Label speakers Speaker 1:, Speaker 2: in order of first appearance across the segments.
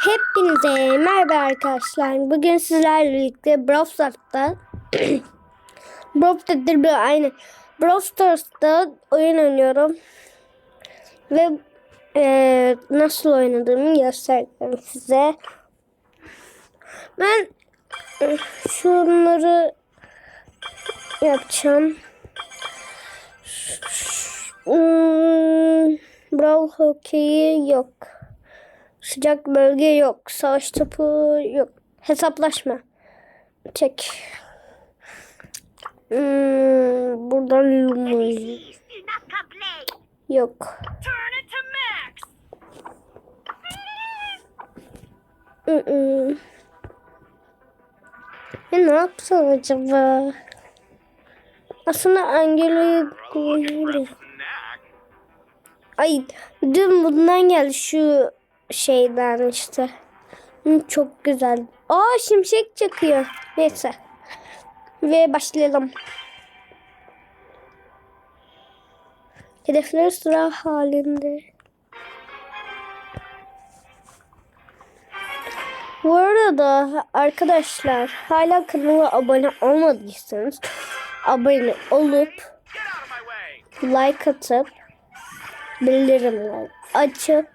Speaker 1: Hepinize merhaba arkadaşlar. Bugün sizlerle birlikte Brawl Stars'ta Brawl bir aynı Brawl Stars'ta oyun oynuyorum. Ve eee, nasıl oynadığımı göstereceğim size. Ben e, şunları yapacağım. Hmm, Brawl hokeyi yok. Sıcak bölge yok. Savaş topu yok. Hesaplaşma. Çek. Hmm, buradan Lumuz yok. Ya ne yapsam acaba? Aslında Angelo'yu koyabilirim. Ay dün bundan geldi şu şeyden işte. Çok güzel. Aa şimşek çakıyor. Neyse. Ve başlayalım. Hedefler sıra halinde. Bu arada arkadaşlar hala kanala abone olmadıysanız abone olup like atıp bildirimleri açıp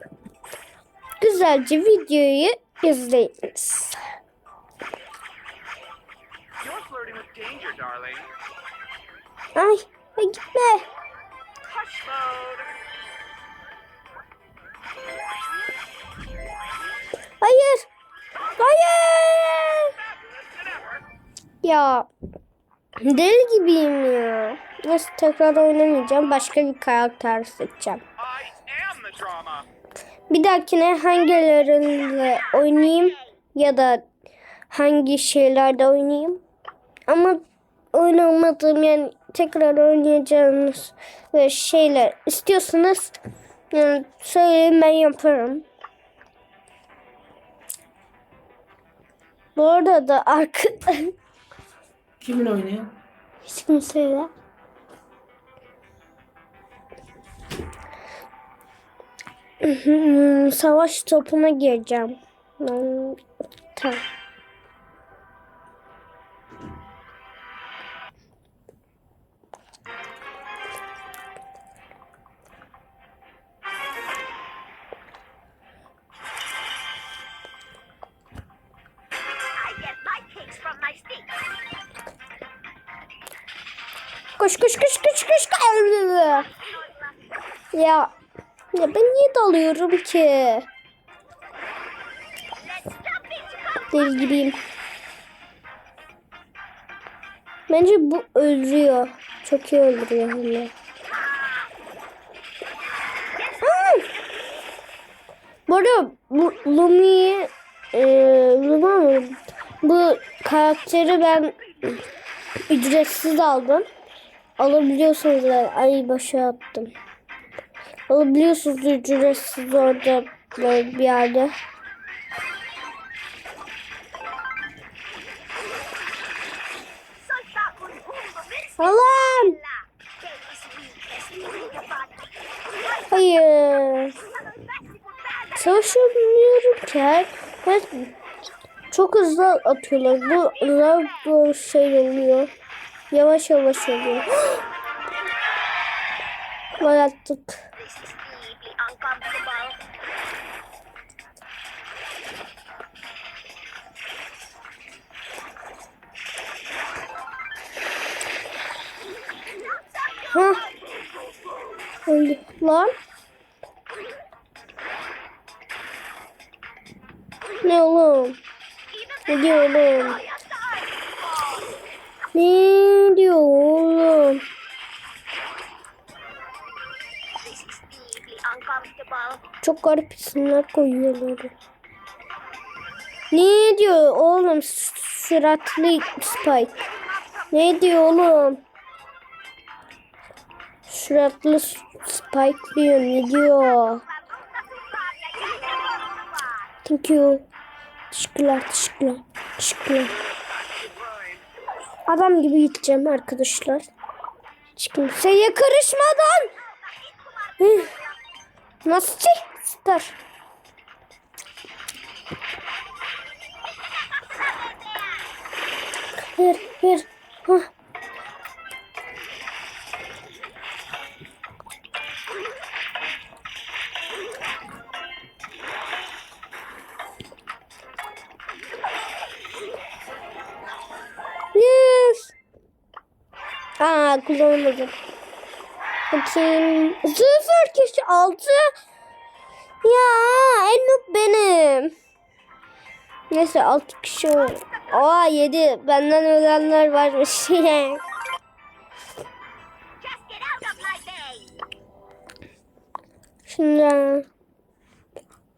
Speaker 1: güzelce videoyu izleyiniz. Ay, gitme. Hayır. Hayır. Ya deli gibiyim ya. Neyse tekrar oynamayacağım. Başka bir karakter seçeceğim. Bir dahakine hangilerinde oynayayım ya da hangi şeylerde oynayayım. Ama oynamadığım yani tekrar oynayacağınız şeyler istiyorsanız yani söyleyin ben yaparım. Bu arada arka
Speaker 2: Kimin oynuyor?
Speaker 1: hiç kimseyle savaş topuna gireceğim. Hmm, Tamam.
Speaker 3: Stick.
Speaker 1: Koş koş koş koş koş. Ya ya ben niye dalıyorum ki? Deli gibiyim. Bence bu öldürüyor. Çok iyi öldürüyor. Aa! Bu arada bu Lumi'yi e, Luma mı? Bu karakteri ben ücretsiz aldım. Alabiliyorsunuz da ay başa attım. Alabiliyorsunuz ücretsiz orada böyle bir yerde. Allah'ım. Hayır. Savaşamıyorum ki. Ben çok hızlı atıyorlar. Bu bu şey oluyor. Yavaş yavaş oluyor. Attık.
Speaker 3: This is deeply uncomfortable.
Speaker 1: Ha. Öldü. Lan. Ne oğlum? Ne diyor oğlum? Ne diyor oğlum? Çok garip isimler koyuyorlar. Ne diyor oğlum? Süratli Spike. Ne diyor oğlum? Süratli Spike diyor. Ne diyor? Thank you. Teşekkürler, teşekkürler, teşekkürler. Adam gibi gideceğim arkadaşlar. Hiç kimseye karışmadan. Nasıl çek? Süper. Ver ver. Hah. Yes. Aa kullanamadım. Bakayım. Sıfır kişi altı. Ya en benim. Neyse altı kişi var. Aa yedi. Benden ölenler varmış. Şimdi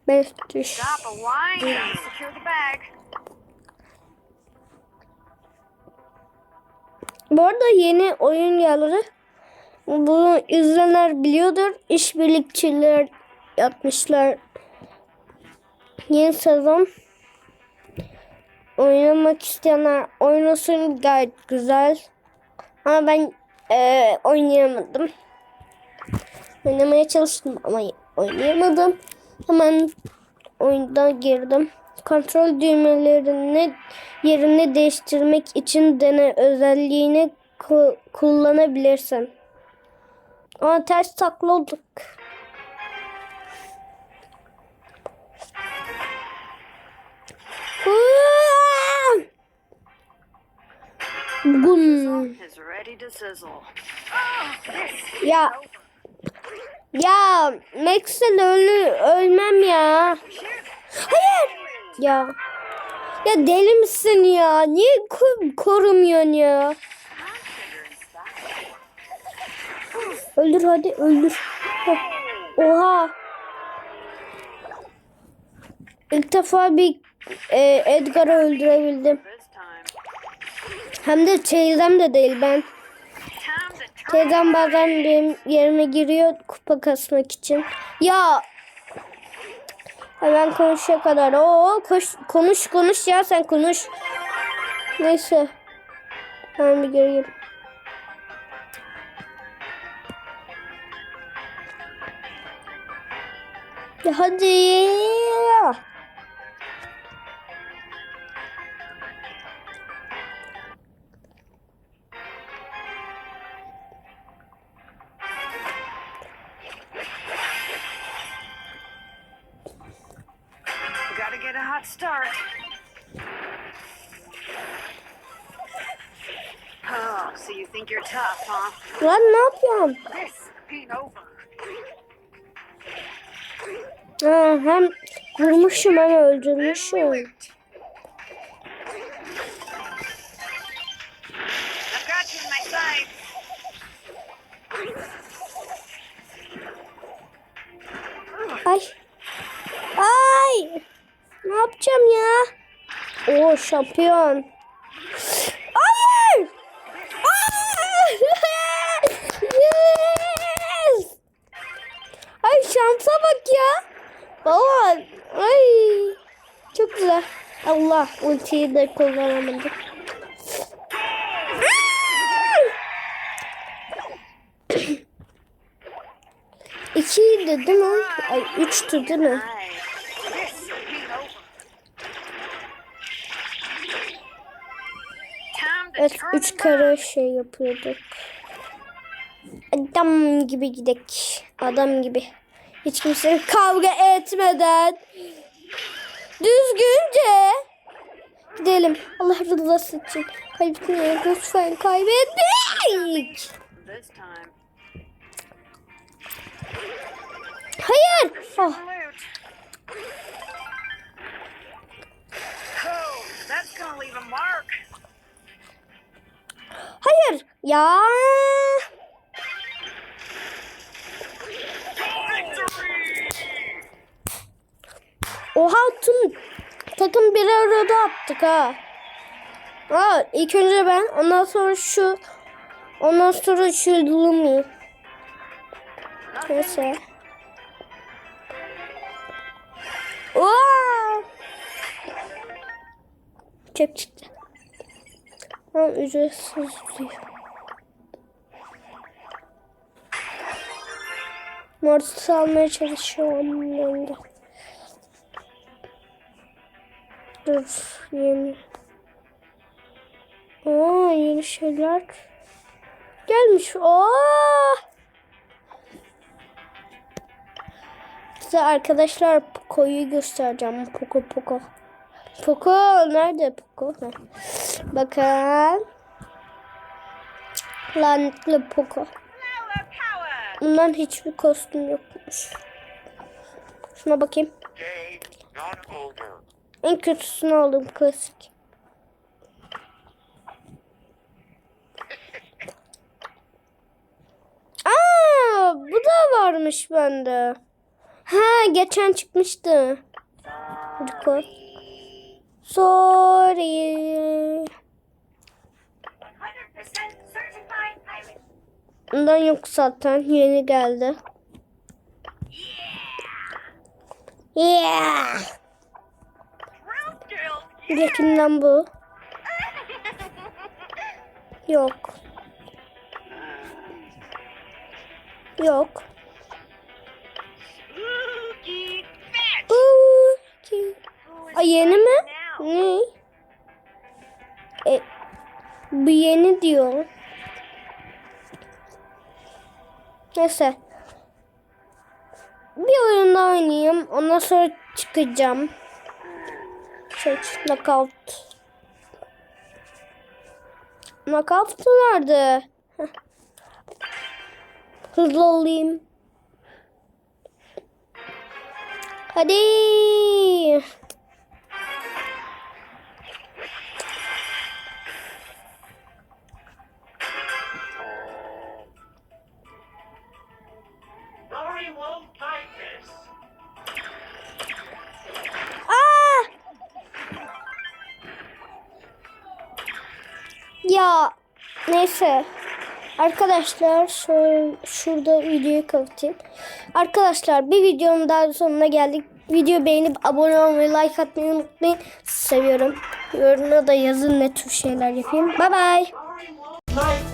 Speaker 1: beş düş. Bu arada yeni oyun geldi. Bunu izleyenler biliyordur. İşbirlikçiler yapmışlar. Yeni sezon. Oynamak isteyenler oynasın gayet güzel. Ama ben eee, oynayamadım. Oynamaya çalıştım ama oynayamadım. Hemen oyundan girdim. Kontrol düğmelerini yerini değiştirmek için dene özelliğini ku- kullanabilirsin. Ama ters takla olduk. Ya ya Max'el ölü ölmem ya. Hayır. Ya. Ya deli misin ya? Niye ko- korumuyorsun ya? Öldür hadi öldür. Oha. İlk defa bir e, Edgar'ı öldürebildim. Hem de teyzem de değil ben. Teyzem bazen benim yerime giriyor kupa kasmak için. Ya hemen konuşa kadar. Oo koş, konuş konuş ya sen konuş. Neyse. Ben bir gireyim. Ya hadi.
Speaker 3: Gotta get a hot start. Oh, so you think you're tough, huh?
Speaker 1: Lan ne yapıyorsun?
Speaker 3: This ain't over.
Speaker 1: Ha, hem vurmuşum hem öldürmüşüm. Ay. Ay. Ne yapacağım ya? Oo şampiyon. Allah ultiyi de kullanamadım. İkiydi değil mi? Ay üçtü değil mi? Evet üç kere şey yapıyorduk. Adam gibi gidek. Adam gibi. Hiç kimse kavga etmeden. Düzgünce. Gidelim. Allah rızası için. Kaybetmeyin. Lütfen
Speaker 3: time.
Speaker 1: Hayır.
Speaker 3: Oh,
Speaker 1: hayır. Ya. Oha tüm takım bir arada attık ha. Aa, ilk önce ben ondan sonra şu ondan sonra şu Lumi. Neyse. Oha! Çöp çıktı. Ama ücretsiz diyor. Mortis almaya çalışıyorum ben de. Dur yeni. Aa, yeni şeyler gelmiş. Aa! Size arkadaşlar Poco'yu göstereceğim. Poco Poco. Poco nerede Poco? Ha. Bakın. Lanetli Poco. Bundan hiçbir kostüm yokmuş. Şuna bakayım. En kötüsünü aldım klasik. Aa, bu da varmış bende. Ha, geçen çıkmıştı. Sorry.
Speaker 3: 100% certified pirate.
Speaker 1: Bundan yok zaten. Yeni geldi. Yeah.
Speaker 3: Drill
Speaker 1: Yakından bu. Yok. Yok.
Speaker 3: Spooky bitch.
Speaker 1: Bu ki-
Speaker 3: Who is
Speaker 1: Ay yeni mi? Ne? E, bu yeni diyor. Neyse. Bir oyun daha oynayayım. Ondan sonra çıkacağım. Seç knockout. Knockout nerede? Heh. Hızlı olayım. Hadi. Ya neyse. Arkadaşlar şöyle şurada videoyu kapatayım. Arkadaşlar bir videonun daha sonuna geldik. Video beğenip abone olmayı, like atmayı unutmayın. Seviyorum. Yorumuna da yazın ne tür şeyler yapayım. Bye.
Speaker 2: Like